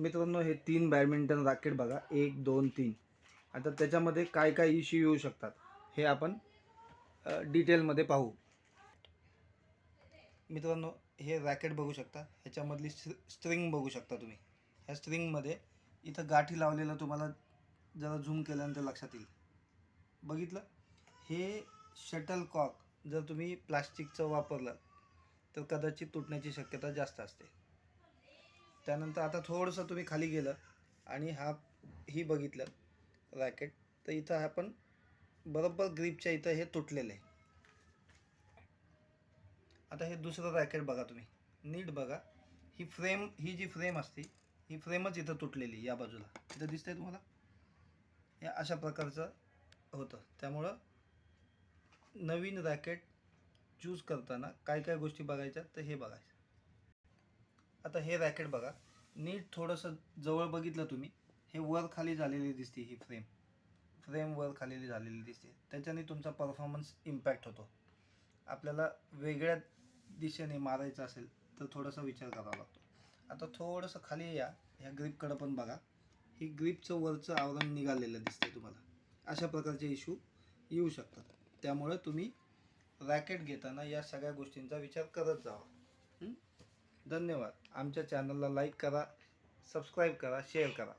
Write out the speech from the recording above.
मित्रांनो हे तीन बॅडमिंटन रॅकेट बघा. एक दोन तीन. आता त्याच्यामध्ये काय काय इश्यू येऊ शकतात हे आपण डिटेलमध्ये पाहू. मित्रांनो हे रॅकेट बघू शकता. ह्याच्यामधली स्ट्रिंग बघू शकता तुम्ही. ह्या स्ट्रिंगमध्ये इथं गाठी लावलेलं तुम्हाला जरा झूम केल्यानंतर लक्षात येईल. बघितलं? हे शटल कॉक जर तुम्ही प्लास्टिकचं वापरलं तर कदाचित तुटण्याची शक्यता जास्त असते. त्यानंतर आता थोडंसं तुम्ही खाली गेलं आणि हा ही बघितलं रॅकेट तर इथं हा पण बरोबर ग्रीपच्या इथं हे तुटलेलं आहे. आता हे दुसरं रॅकेट बघा तुम्ही. नीट बघा. ही फ्रेम ही जी फ्रेम असते ही फ्रेमच इथं तुटलेली या बाजूला. इथं दिसतंय तुम्हाला? हे अशा प्रकारचं होतं. त्यामुळं नवीन रॅकेट चूज करताना काय काय गोष्टी बघायच्या तर हे बघायचं. आता हे रॅकेट बघा. नीट थोडंसं जवळ बघितलं तुम्ही हे वर खाली झालेली दिसते ही फ्रेम. फ्रेम वर खालेली झालेली दिसते. त्याच्याने तुमचा परफॉर्मन्स इम्पॅक्ट होतो. आपल्याला वेगळ्या दिशेने मारायचं असेल तर थोडासा विचार करावा लागतो. आता थोडंसं खाली या ह्या ग्रीपकडं पण बघा. ही ग्रीपचं वरचं आवरण निघालेलं दिसतंय तुम्हाला. अशा प्रकारचे इश्यू येऊ शकतात. त्यामुळे तुम्ही रॅकेट घेताना या सगळ्या गोष्टींचा विचार करत जावा. धन्यवाद. आमच्या चॅनलला लाईक करा सबस्क्राईब करा शेअर करा.